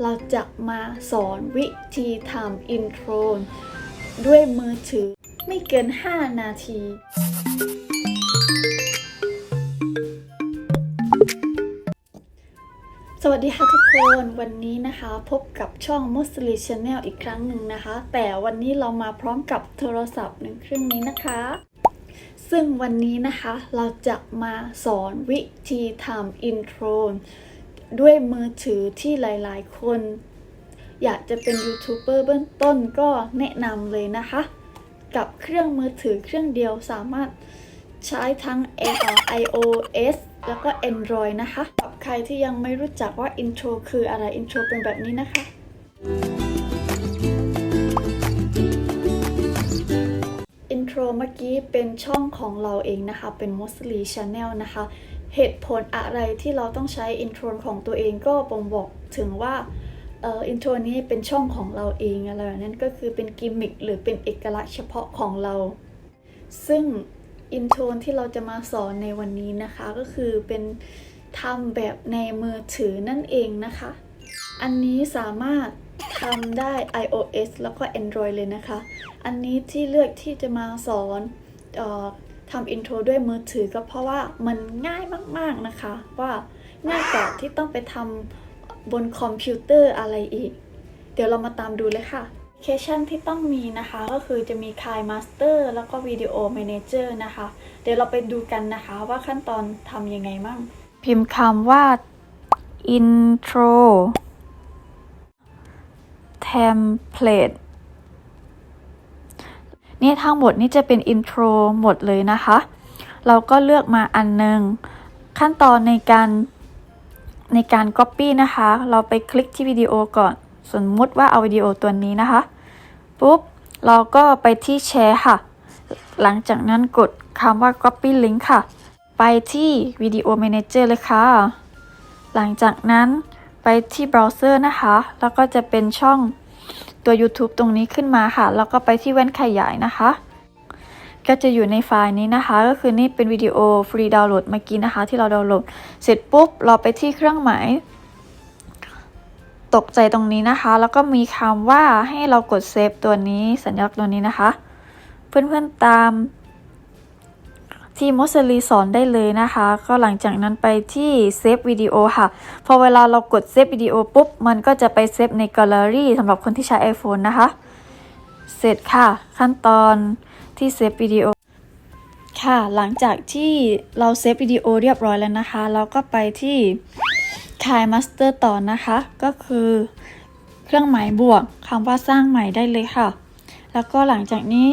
เราจะมาสอนวิธีทำอินโทรด้วยมือถือไม่เกิน 5 นาที สวัสดีค่ะทุกคน วันนี้นะคะพบกับช่อง m o s l y Channel อีกครั้งหนึ่งนะคะ แต่วันนี้เรามาพร้อมกับโทรศัพท์หนึ่งเครื่องนี้นะคะ ซึ่งวันนี้นะคะเราจะมาสอนวิธีทำอินโทร ด้วยมือถือที่หลายๆ คน อยากจะเป็นยูทูบเบอร์เบื้องต้นก็แนะนำเลยนะคะ กับเครื่องมือถือเครื่องเดียวสามารถใช้ทั้ง iOS แล้วก็ Android นะคะกับใครที่ยังไม่รู้จักว่า intro คืออะไร intro เป็นแบบนี้นะคะอินโทรเมื่อกี้เป็นช่องของเราเองนะคะ เป็น Mostly Channel นะคะ เหตุผลอะไรที่เราต้องใช้อินโทรของตัวเองก็บ่งบอกถึงว่าเอ่ออินโทรนี้เป็นช่องของเราเองอะไรแบบนั้นก็คือเป็นกิมมิคหรือเป็นเอกลักษณ์เฉพาะของเรา ซึ่งอินโทรที่เราจะมาสอนในวันนี้นะคะก็คือเป็นทำแบบในมือถือนั่นเองนะคะ อันนี้สามารถทำได้ iOS แล้วก็ Android เลยนะคะ อันนี้ที่เลือกที่จะมาสอนออ ทำอินโทรด้วยมือถือก็เพราะว่ามันง่ายมากๆนะคะ ว่าง่ายกว่าที่ต้องไปทำบนคอมพิวเตอร์อะไรอีก เดี๋ยวเรามาตามดูเลยค่ะแอปพลิเคชันที่ต้องมีนะคะก็คือจะมี k าย Master แล้วก็ Video Manager นะคะ เดี๋ยวเราไปดูกันนะคะว่าขั้นตอนทำยังไงมั่ง พิมพ์คำว่า intro template นี่ทั้งหมดนี่จะเป็นอินโทรหมดเลยนะคะ เราก็เลือกมาอันหนึ่งขั้นตอนในการในการ Copy นะคะ เราไปคลิกที่วิดีโอก่อน สมมติว่าเอาวิดีโอตัวนี้นะคะ ปุ๊บ เราก็ไปที่แชร์ค่ะ หลังจากนั้นกดคำว่า Copy Link ค่ะ ไปที่วิดีโอ Manager เลยค่ะ หลังจากนั้นไปที่เบราว์เซอร์นะคะ แล้วก็จะเป็นช่อง ตัว YouTube ตรงนี้ขึ้นมาค่ะ แล้วก็ไปที่แว่นขยายนะคะ ก็จะอยู่ในไฟล์นี้นะคะ ก็คือนี่เป็นวิดีโอฟรีดาวน์โหลดเมื่อกี้นะคะ ที่เราดาวน์โหลด เสร็จปุ๊บเราไปที่เครื่องหมายตกใจตรงนี้นะคะ แล้วก็มีคำว่าให้เรากดเซฟตัวนี้สัญลักษณ์ตัวนี้นะคะ เพื่อนๆตาม ที่มอสลีสอนได้เลยนะคะ ก็หลังจากนั้นไปที่เซฟวิดีโอค่ะ พอเวลาเรากดเซฟวิดีโอปุ๊บ มันก็จะไปเซฟในแกลเลอรี่สำหรับคนที่ใช้ iPhone นะคะ เสร็จค่ะ ขั้นตอนที่เซฟวิดีโอค่ะ หลังจากที่เราเซฟวิดีโอเรียบร้อยแล้วนะคะ เราก็ไปที่ k าย Master ต่อนะคะ ก็คือเครื่องหมายบวกคำว่าสร้างใหม่ได้เลยค่ะ แล้วก็หลังจากนี้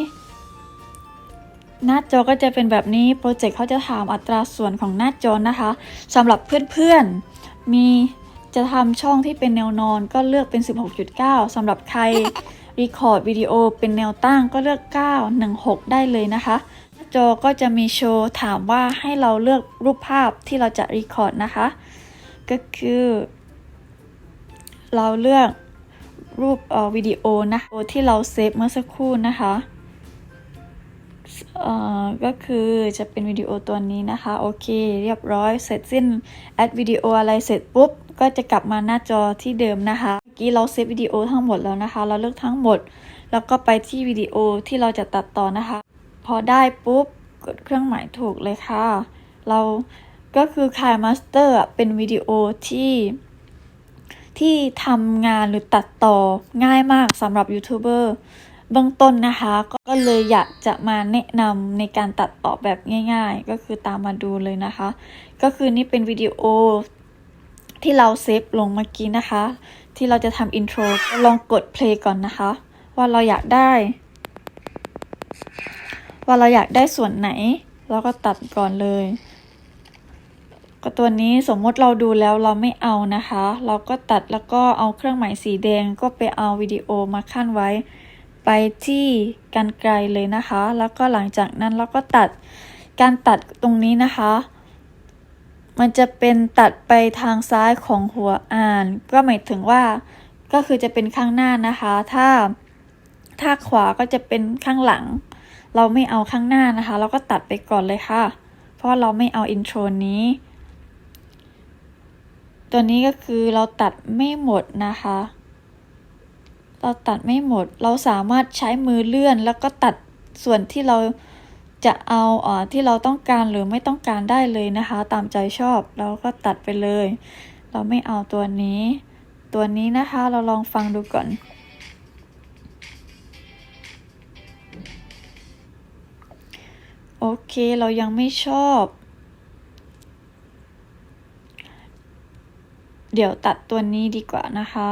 หน้าจอก็จะเป็นแบบนี้โปรเจกต์เขาจะถามอัตราส่วนของหน้าจอนะคะสำหรับเพื่อนๆ มีจะทำช่องที่เป็นแนวนอนก็เลือกเป็น 16.9สำหรับใครรีคอร์ดวิดีโอเป็นแนวตั้งก็เลือก 916 ได้เลยนะคะหน้าจอก็จะมีโชว์ถามว่าให้เราเลือกรูปภาพที่เราจะรีคอร์ดนะคะ ก็คือ เราเลือกรูปออวิดีโอนะที่เราเซฟเมื่อสักครู่นะคะ เอ่อก็คือจะเป็นวิดีโอตัวนี้นะคะ โอเค เรียบร้อยเสร็จสิ้นแอดวิดีโออะไรเสร็จปุ๊บ ก็จะกลับมาหน้าจอที่เดิมนะคะเมื่อกี้เราเซฟวิดีโอทั้งหมดแล้วนะคะ เราเลือกทั้งหมด แล้วก็ไปที่วิดีโอที่เราจะตัดต่อนะคะ พอได้ปุ๊บกดเครื่องหมายถูกเลยค่ะ เราก็คือคายมาสเตอร์เป็นวิดีโอที่ที่ทำงานหรือตัดต่อง่ายมากสำหรับยูทูบเบอร์ เบื้องต้นนะคะ ก็เลยอยากจะมาแนะนำในการตัดต่อแบบง่าย ๆ ก็คือตามมาดูเลยนะคะ ก็คือนี่เป็นวิดีโอที่เราเซฟลงเมื่อกี้นะคะ ที่เราจะทำอินโทรลองกดเพลงก่อนนะคะ ว่าเราอยากได้ ว่าเราอยากได้ส่วนไหน เราก็ตัดก่อนเลย ก็ตัวนี้สมมติเราดูแล้วเราไม่เอานะคะ เราก็ตัดแล้วก็เอาเครื่องหมายสีแดงก็ไปเอาวิดีโอมาขั้นไว้ ไปที่กันไกลเลยนะคะ แล้วก็หลังจากนั้นเราก็ตัดการตัดตรงนี้นะคะ มันจะเป็นตัดไปทางซ้ายของหัวอ่าน ก็หมายถึงว่าก็คือจะเป็นข้างหน้านะคะ ถ้าถ้าขวาก็จะเป็นข้างหลัง เราไม่เอาข้างหน้านะคะ เราก็ตัดไปก่อนเลยค่ะ เพราะเราไม่เอาอินโทรนี้ ตัวนี้ก็คือเราตัดไม่หมดนะคะ เราตัดไม่หมด เราสามารถใช้มือเลื่อน แล้วก็ตัดส่วนที่เราจะเอาเอ่อที่เราต้องการหรือไม่ต้องการได้เลยนะคะ ตามใจชอบเราก็ตัดไปเลย เราไม่เอาตัวนี้ ตัวนี้นะคะเราลองฟังดูก่อนโอเคเรายังไม่ชอบ เดี๋ยวตัดตัวนี้ดีกว่านะคะ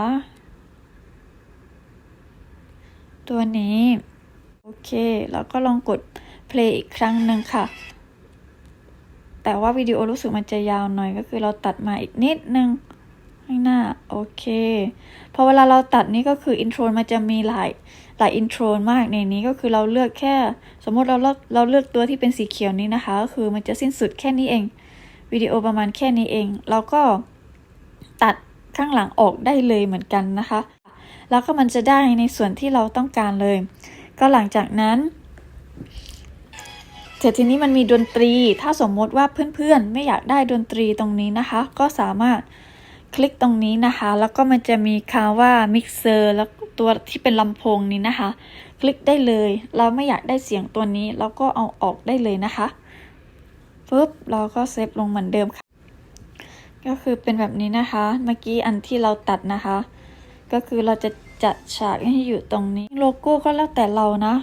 ตัวนี้ โอเค แล้วก็ลองกด play อีกครั้งหนึ่งค่ะ แต่ว่าวิดีโอรู้สึกมันจะยาวหน่อยก็คือเราตัดมาอีกนิดนึงข้างหน้า โอเค พอเวลาเราตัดนี่ก็คืออินโทรมันจะมีหลายหลายอินโทรมากในนี้ก็คือเราเลือกแค่ สมมติเราเลือกเราเลือกตัวที่เป็นสีเขียวนี้นะคะ ก็คือมันจะสิ้นสุดแค่นี้เอง วิดีโอประมาณแค่นี้เอง เราก็ตัดข้างหลังออกได้เลยเหมือนกันนะคะ แล้วก็มันจะได้ในส่วนที่เราต้องการเลย ก็หลังจากนั้นเสร็จทีนี้มันมีดนตรี ถ้าสมมติว่าเพื่อนๆ ไม่อยากได้ดนตรีตรงนี้นะคะ ก็สามารถคลิกตรงนี้นะคะ แล้วก็มันจะมีคำว่ามิกเซอร์แล้วตัวที่เป็นลำโพงนี้นะคะ คลิกได้เลย เราไม่อยากได้เสียงตัวนี้เราก็เอาออกได้เลยนะคะปุ๊บเราก็เซฟลงเหมือนเดิมค่ะ ก็คือเป็นแบบนี้นะคะ เมื่อกี้อันที่เราตัดนะคะ ก็คือเราจะจัดฉากให้อยู่ตรงนี้ โลโก้ก็แล้วแต่เรานะ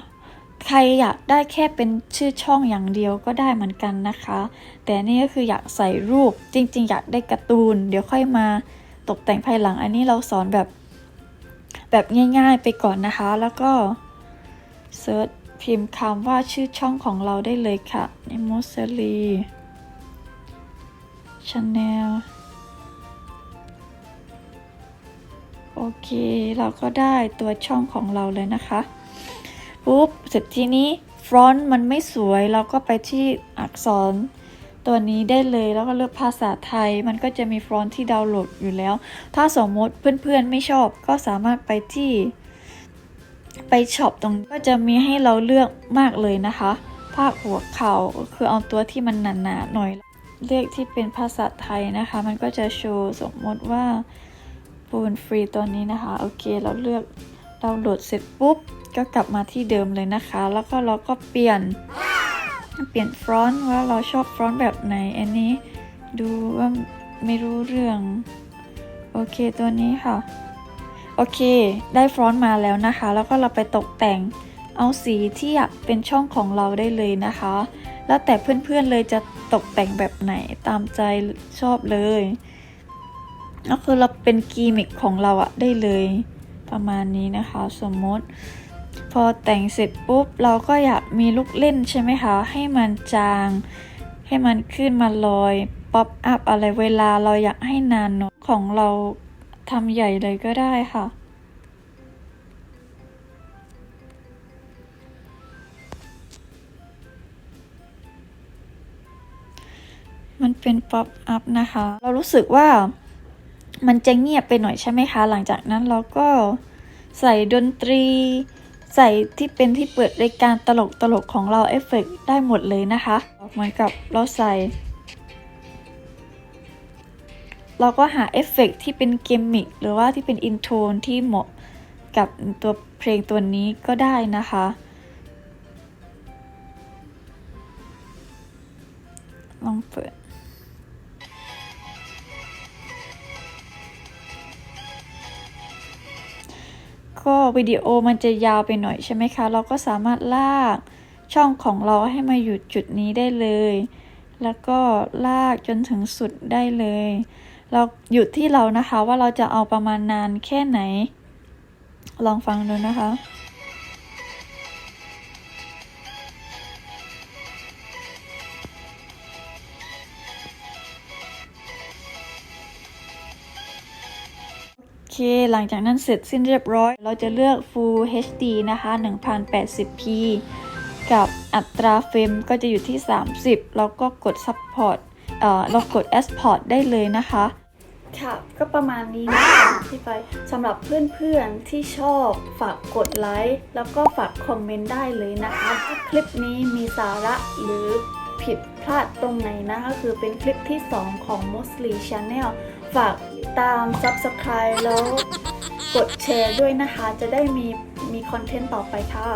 ใครอยากได้แค่เป็นชื่อช่องอย่างเดียวก็ได้เหมือนกันนะคะ แต่นี่ก็คืออยากใส่รูปจริง ๆ อยากได้การ์ตูน เดี๋ยวค่อยมาตกแต่งภายหลังอันนี้เราสอนแบบ แบบง่ายๆไปก่อนนะคะ แล้วก็เซิร์ชพิมพ์คำว่าชื่อช่องของเราได้เลยค่ะนิโมซลีชาแนล เค เราก็ได้ตัวช่องของเราเลยนะคะปุ๊บเสร็จทีนี้ฟรอนต์มันไม่สวยเราก็ไปที่อักษรตัวนี้ได้เลยแล้วก็เลือกภาษาไทย มันก็จะมีฟรอนต์ที่ดาวน์โหลดอยู่แล้ว ถ้าสมมติเพื่อนๆไม่ชอบก็สามารถไปที่ ไปช็อปตรงก็จะมีให้เราเลือกมากเลยนะคะภาคหัวเข่าก็คือเอาตัวที่มันหนาๆหน่อย เลือกที่เป็นภาษาไทยนะคะ มันก็จะโชว์สมมติว่า ปูนฟรีตัวนี้นะคะ โอเค เราเลือกดาวน์โหลดเสร็จปุ๊บ ก็กลับมาที่เดิมเลยนะคะ แล้วก็เราก็เปลี่ยน เปลี่ยนฟรอนต์ว่าเราชอบฟรอนต์แบบไหน อันนี้ดูว่าไม่รู้เรื่อง โอเค ตัวนี้ค่ะ โอเค ได้ฟรอนต์มาแล้วนะคะ แล้วก็เราไปตกแต่งเอาสีที่อยากเป็นช่องของเราได้เลยนะคะ แล้วแต่เพื่อนๆเลยจะตกแต่งแบบไหนตามใจชอบเลย ก็คือเราเป็นกีมิกของเราอะได้เลยประมาณนี้นะคะ สมมติ พอแต่งเสร็จปุ๊บ เราก็อยากมีลูกเล่นใช่ไหมคะ ให้มันจาง ให้มันขึ้นมาลอยป๊อปอัพอะไรเวลาเราอยากให้นานโนตของเราทำใหญ่เลยก็ได้ค่ะมันเป็นป๊อปอัพนะคะ เรารู้สึกว่า มันจะเงียบไปหน่อยใช่ไหมคะ หลังจากนั้นเราก็ใส่ดนตรี ใส่ที่เป็นที่เปิดรายการตลกตลกของเราเอฟเฟกได้หมดเลยนะคะ เหมือนกับเราใส่ เราก็หาเอฟเฟกที่เป็นเกมมิกหรือว่าที่เป็นอินโทนที่เหมาะกับตัวเพลงตัวนี้ก็ได้นะคะ ลองเปิด ก็วิดีโอมันจะยาวไปหน่อยใช่ไหมคะ เราก็สามารถลากช่องของเราให้มาอยู่จุดนี้ได้เลย แล้วก็ลากจนถึงสุดได้เลย เราหยุดที่เรานะคะว่าเราจะเอาประมาณนานแค่ไหน ลองฟังดูนะคะ เค หลังจากนั้นเสร็จสิ้นเรียบร้อย เราจะเลือก Full HD นะคะ 1080p กับอัตราเฟรมก็จะอยู่ที่ 30 แล้วก็กด Support เอ่อเรากด Export ได้เลยนะคะ ค่ะ ก็ประมาณนี้นะคะที่ไปสำหรับเพื่อนๆที่ชอบฝากกดไลค์แล้วก็ฝากคอมเมนต์ได้เลยนะคะ ถ้าคลิปนี้มีสาระหรือผิดพลาดตรงไหนนะก็คือเป็นคลิปที่ 2 ของ Mostly Channel ฝากตาม Subscribe แล้วกดแชร์ด้วยนะคะ จะได้มีมีคอนเทนต์ต่อไปค่ะ